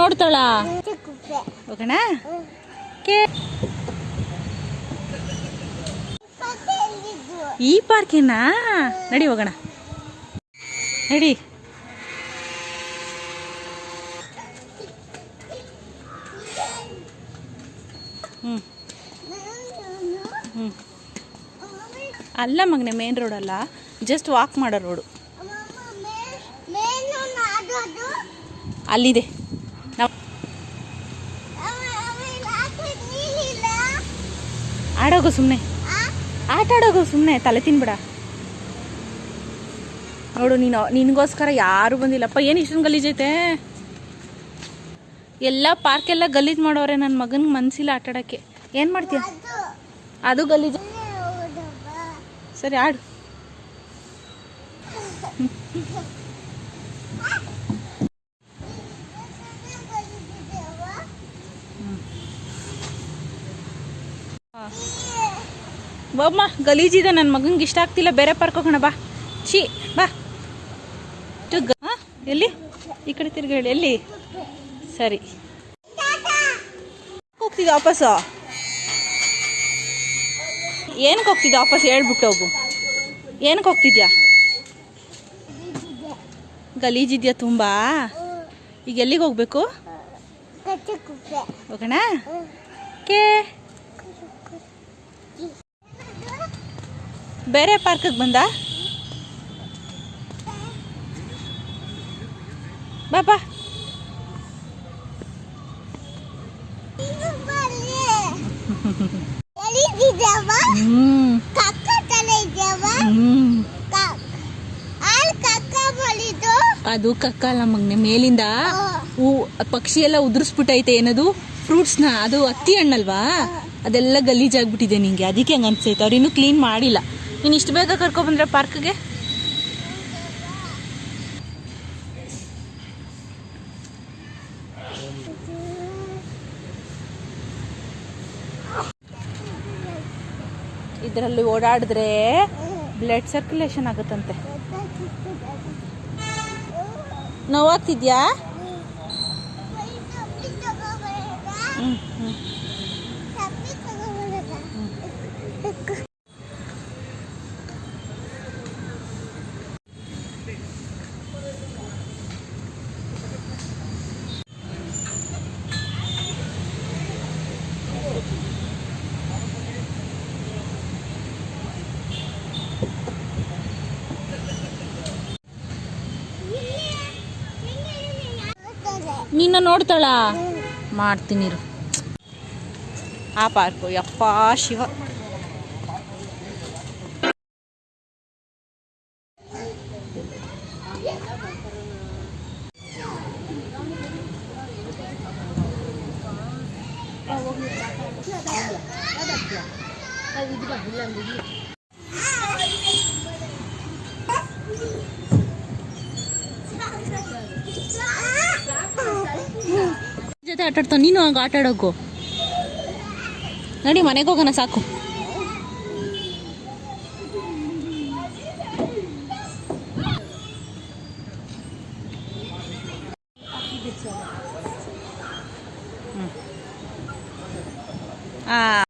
ನೋಡ್ತಾಳ. ಹೋಗೋಣ? ಈ ಪಾರ್ಕೇನಾ ನಡಿ ಹೋಗೋಣ. ನಡಿ. ಹ್ಞೂ ಹ್ಞೂ ಅಲ್ಲ ಮಗನೆ ಮೇನ್ ರೋಡ್ ಅಲ್ಲ. ಜಸ್ಟ್ ವಾಕ್ ಮಾಡೋ ರೋಡು ಅಲ್ಲಿದೆ. ಆಡೋಗು ಸುಮ್ಮನೆ ಆಟ ಆಡೋಗು ಸುಮ್ಮನೆ ತಲೆ ತಿನ್ಬಿಡ. ನೋಡು, ನೀನು, ನಿನಗೋಸ್ಕರ ಯಾರು ಬಂದಿಲ್ಲಪ್ಪ, ಏನು ಇಷ್ಟೊಂದು ಗಲೀಜೈತೆ ಎಲ್ಲ ಪಾರ್ಕೆಲ್ಲ ಗಲೀಜು ಮಾಡೋರೆ ನನ್ನ ಮಗನಿಗೆ ಮನ್ಸಿಲ್ಲ ಆಟ ಆಡೋಕ್ಕೆ. ಏನು ಮಾಡ್ತೀಯ? ಅದು ಗಲೀಜು. ಸರಿ, ಆಡು. ಬಮ್ಮ ಗಲೀಜಿದೆ ನನ್ನ ಮಗನಿಗೆ ಇಷ್ಟ ಆಗ್ತಿಲ್ಲ ಬೇರೆ ಪಾರ್ಕ್ ಹೋಗೋಣ ಬಾ. ಛೀ ಬಾ. ಟುಗ್ ಹಾಂ ಎಲ್ಲಿ? ಈ ಕಡೆ ತಿರ್ಗಿ ಹೇಳಿ ಎಲ್ಲಿ? ಸರಿ. ಹೋಗ್ತಿದ್ದೆ ವಾಪಸ್ಸು? ಏನಕ್ಕೆ ಹೋಗ್ತಿದ್ದೆ ವಾಪಸ್ ಹೇಳ್ಬಿಟ್ಟು ಹೋಗು. ಏನಕ್ಕೆ ಹೋಗ್ತಿದ್ಯಾ? ಗಲೀಜಿದ್ಯಾ ತುಂಬ? ಈಗ ಎಲ್ಲಿಗೆ ಹೋಗ್ಬೇಕು? ಹೋಗೋಣ? ಕೇ? ಬೇರೆ ಪಾರ್ಕಿಗೆ ಬಂದ? ಬಾಬಾ ಅದು ಕಕ್ಕ ಅಲ್ಲ ಮಗ್ನೆ ಮೇಲಿಂದ ಹೂ ಪಕ್ಷಿ ಎಲ್ಲ ಉದುರಿಸ್ಬಿಟ್ಟೈತೆ ಏನದು? ಫ್ರೂಟ್ಸ್ನ ಅದು ಹತ್ತಿ ಹಣ್ಣಲ್ವಾ? ಅದೆಲ್ಲ ಗಲೀಜಾಗ್ಬಿಟ್ಟಿದೆ ನಿಂಗೆ ಅದಕ್ಕೆ ಹಂಗೆ ಅನ್ಸೈತೆ ಅವ್ರು ಇನ್ನೂ ಕ್ಲೀನ್ ಮಾಡಿಲ್ಲ. ನೀನು ಇಷ್ಟು ಬೇಗ ಕರ್ಕೊಬಂದ್ರೆ ಪಾರ್ಕ್ಗೆ? ಇದರಲ್ಲಿ ಓಡಾಡಿದ್ರೆ ಬ್ಲಡ್ ಸರ್ಕ್ಯುಲೇಷನ್ ಆಗುತ್ತಂತೆ. ನೋವಾಗ್ತಿದ್ಯಾ? ಹ್ಞೂ ಹ್ಞೂ ನಿನ್ನ ನೋಡ್ತಾಳ ಮಾಡ್ತೀನಿ ಇರು. ಆ ಪಾರ್ಕು ಯಪ್ಪ ಶಿವ ಜೊತೆ ಆಟ ಆಡ್ತಾವ ನೀನು ಹಂಗೆ ಆಟ ಆಡೋಕು. ನಡಿ ಮನೆಗೆ ಹೋಗೋಣ ಸಾಕು. ಆ.